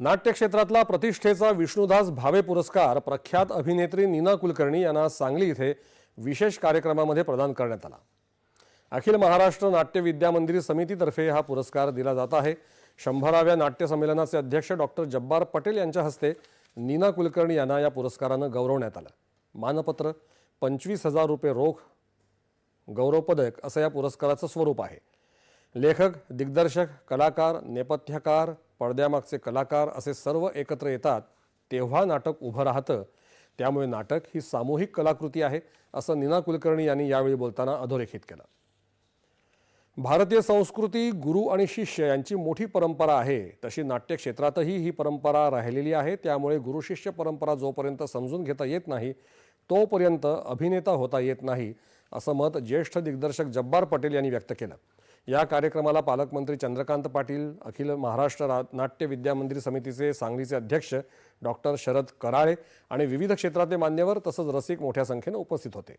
नाट्य क्षेत्रातला प्रतिष्ठेचा विष्णुदास भावे पुरस्कार प्रख्यात अभिनेत्री नीना कुलकर्णी यांना सांगली इथे विशेष कार्यक्रमामध्ये प्रदान करण्यात आला. अखिल महाराष्ट्र नाट्य विद्या मंदिर समितीतर्फे हा पुरस्कार दिला जात आहे. शंभराव्या नाट्य संमेलनाचे अध्यक्ष डॉक्टर जब्बार पटेल यांच्या हस्ते नीना कुलकर्णी यांना या पुरस्कारानं गौरवण्यात आलं. मानपत्र पंचवीस हजार रुपये रोख गौरव पदक असं या पुरस्काराचं स्वरूप आहे. लेखक दिग्दर्शक कलाकार नेपथ्यकार पडद्यामागचे कलाकार असे सर्व एकत्र येतात तेव्हा नाटक उभं राहतं. त्यामुळे नाटक ही सामूहिक कलाकृती आहे असं नीना कुलकर्णी यांनी यावेळी बोलताना अधोरेखित केलं. भारतीय संस्कृती गुरु आणि शिष्य यांची मोठी परंपरा आहे. तशी नाट्य क्षेत्रातही ही परंपरा राहिलेली आहे. त्यामुळे गुरुशिष्य परंपरा जोपर्यंत समजून घेता येत नाही तोपर्यंत अभिनेता होता येत नाही असं मत ज्येष्ठ दिग्दर्शक जब्बार पटेल यांनी व्यक्त केलं. या कार्यक्रमाला पालकमंत्री चंद्रकांत पाटील अखिल महाराष्ट्र रा नाट्य विद्यामंदिर समितीचे सांगलीचे अध्यक्ष डॉक्टर शरद कराळे आणि विविध क्षेत्रातले मान्यवर तसंच रसिक मोठ्या संख्येनं उपस्थित होते.